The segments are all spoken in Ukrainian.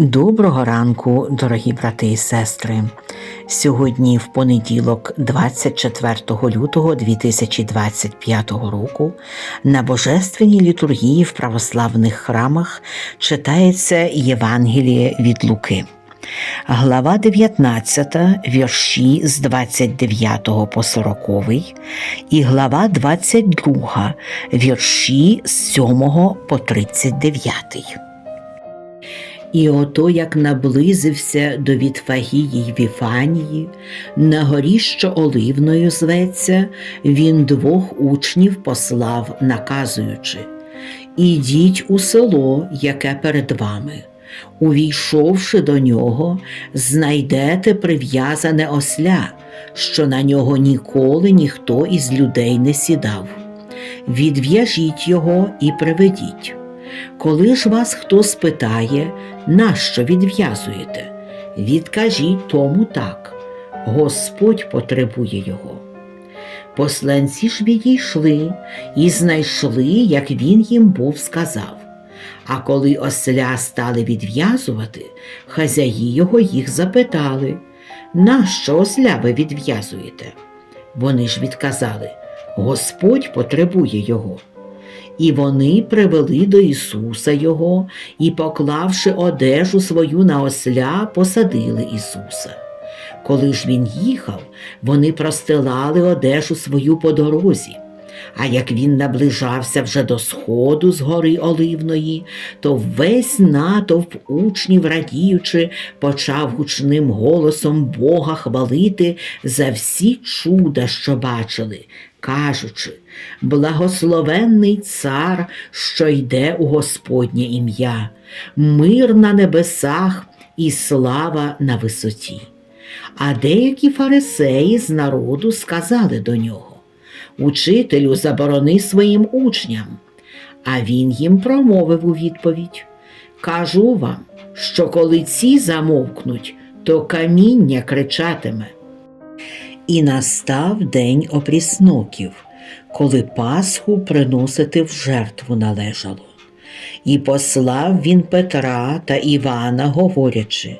Доброго ранку, дорогі брати і сестри. Сьогодні, в понеділок, 24 лютого 2025 року, на Божественній літургії в православних храмах читається Євангеліє від Луки. Глава 19, вірші з 29 по 40 і глава 22, вірші з 7 по 39. І ото як наблизився до Вітфагії й Віфанії, на горі, що Оливною зветься, він двох учнів послав, наказуючи Ідіть у село, яке перед вами. Увійшовши до нього, знайдете прив'язане осля, що на нього ніколи ніхто із людей не сідав. Відв'яжіть його і приведіть. Коли ж вас хто спитає, нащо відв'язуєте, відкажіть тому так, Господь потребує його. Посланці ж відійшли і знайшли, як він їм був сказав. А коли осля стали відв'язувати, хазяї його їх запитали, нащо осля ви відв'язуєте? Вони ж відказали, Господь потребує його. І вони привели до Ісуса Його і, поклавши одежу свою на осля, посадили Ісуса. Коли ж він їхав, вони простилали одежу свою по дорозі. А як він наближався вже до сходу з гори Оливної, то весь натовп учнів, радіючи, почав гучним голосом Бога хвалити за всі чуда, що бачили, кажучи, благословенний цар, що йде у Господнє ім'я, мир на небесах і слава на висоті. А деякі фарисеї з народу сказали до нього Учителю, заборони своїм учням. А він їм промовив у відповідь Кажу вам, що коли ці замовкнуть, то каміння кричатиме. І настав день опрісноків, коли Пасху приносити в жертву належало. І послав він Петра та Івана, говорячи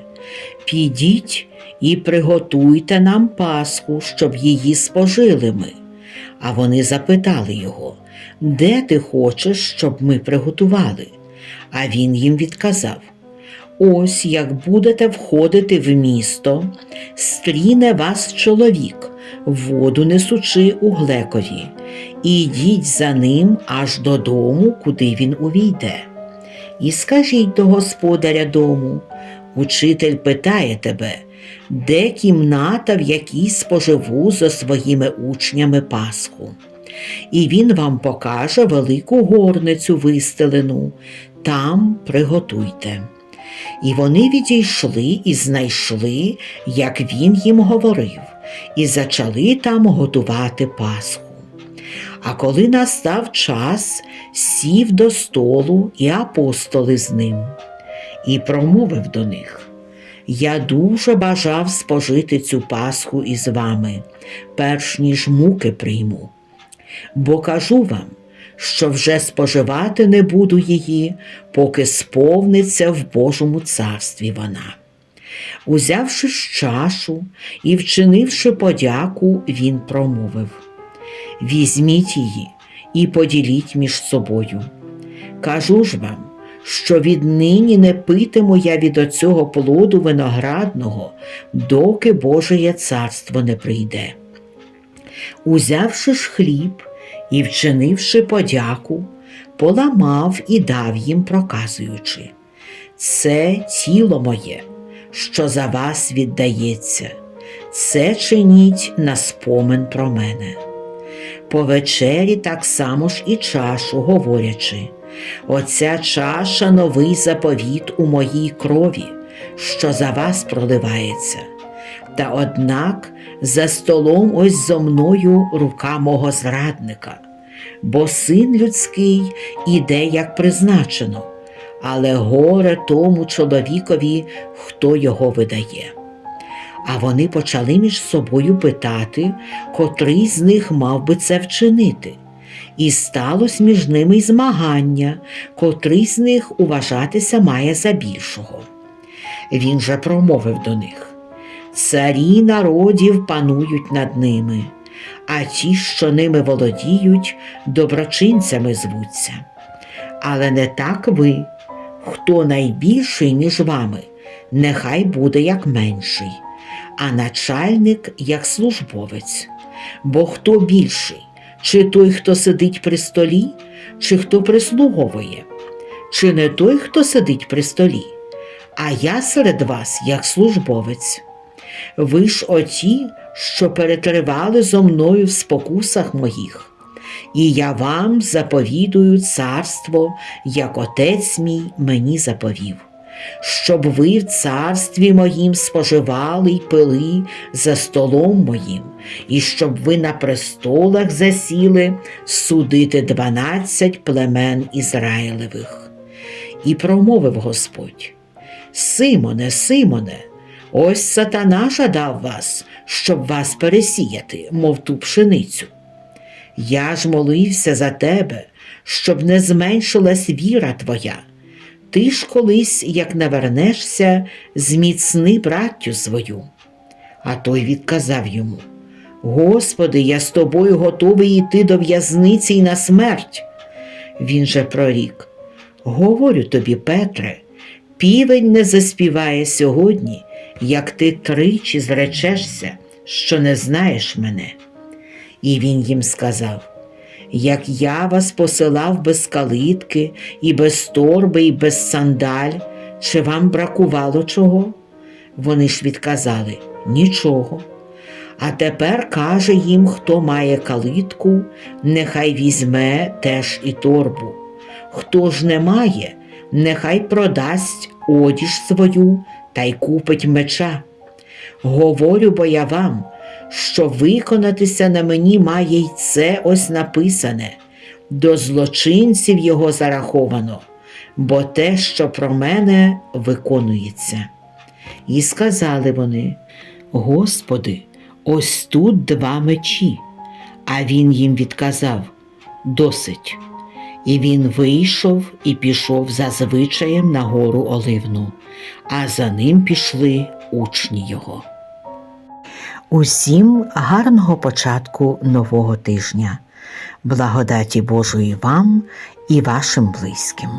Підіть і приготуйте нам Пасху, щоб її спожили ми. А вони запитали його, де ти хочеш, щоб ми приготували? А він їм відказав Ось як будете входити в місто, стріне вас чоловік, воду несучи у глекові, і йдіть за ним аж додому, куди він увійде. І скажіть до господаря дому, учитель питає тебе, де кімната, в якій споживу зо своїми учнями Пасху. І він вам покаже велику горницю вистелену, там приготуйте. І вони відійшли і знайшли, як він їм говорив, і зачали там готувати Пасху. А коли настав час, сів до столу і апостоли з ним, і промовив до них. Я дуже бажав спожити цю Пасху із вами, перш ніж муки прийму. Бо кажу вам, що вже споживати не буду її, поки сповниться в Божому царстві вона. Узявши чашу і вчинивши подяку, він промовив Візьміть її і поділіть між собою. Кажу ж вам, що віднині не питиму я від оцього плоду виноградного, доки Божеє царство не прийде. Узявши ж хліб і вчинивши подяку, поламав і дав їм, проказуючи Це тіло моє, що за вас віддається, це чиніть на спомин про мене. По вечері так само ж і чашу, говорячи, Оця чаша новий заповіт у моїй крові, що за вас проливається. Та однак за столом ось зо мною рука мого зрадника, бо син людський іде, як призначено, але горе тому чоловікові, хто його видає. А вони почали між собою питати, котрий з них мав би це вчинити. І сталося між ними й змагання, котрий з них уважатися має за більшого. Він же промовив до них. Царі народів панують над ними, а ті, що ними володіють, доброчинцями звуться. Але не так ви, хто найбільший між вами, нехай буде як менший, а начальник як службовець. Бо хто більший, чи той, хто сидить при столі, чи хто прислуговує, чи не той, хто сидить при столі, а я серед вас як службовець. Ви ж оті, що перетривали зо мною в спокусах моїх, і я вам заповідую царство, як отець мій мені заповів, щоб ви в царстві моїм споживали й пили за столом моїм, і щоб ви на престолах засіли судити дванадцять племен Ізраїлевих. І промовив Господь. Симоне, Симоне, ось сатана жадав вас, щоб вас пересіяти, мов ту пшеницю. Я ж молився за тебе, щоб не зменшилась віра твоя. Ти ж колись, як навернешся, зміцни браттю свою. А той відказав йому: Господи, я з тобою готовий йти до в'язниці й на смерть. Він же прорік: Говорю тобі, Петре, півень не заспіває сьогодні, як ти тричі зречешся, що не знаєш мене. І він їм сказав: Як я вас посилав без калитки, і без торби, і без сандаль, чи вам бракувало чого? Вони ж відказали нічого. А тепер каже їм, хто має калитку, нехай візьме теж і торбу. Хто ж не має, нехай продасть одіж свою та й купить меча. Говорю бо я вам, що виконатися на мені має й це ось написане, до злочинців його зараховано, бо те, що про мене виконується. І сказали вони: Господи, ось тут два мечі. А він їм відказав досить. І він вийшов і пішов за звичаєм на гору Оливну, а за ним пішли учні його. Усім гарного початку нового тижня, благодаті Божої вам і вашим близьким.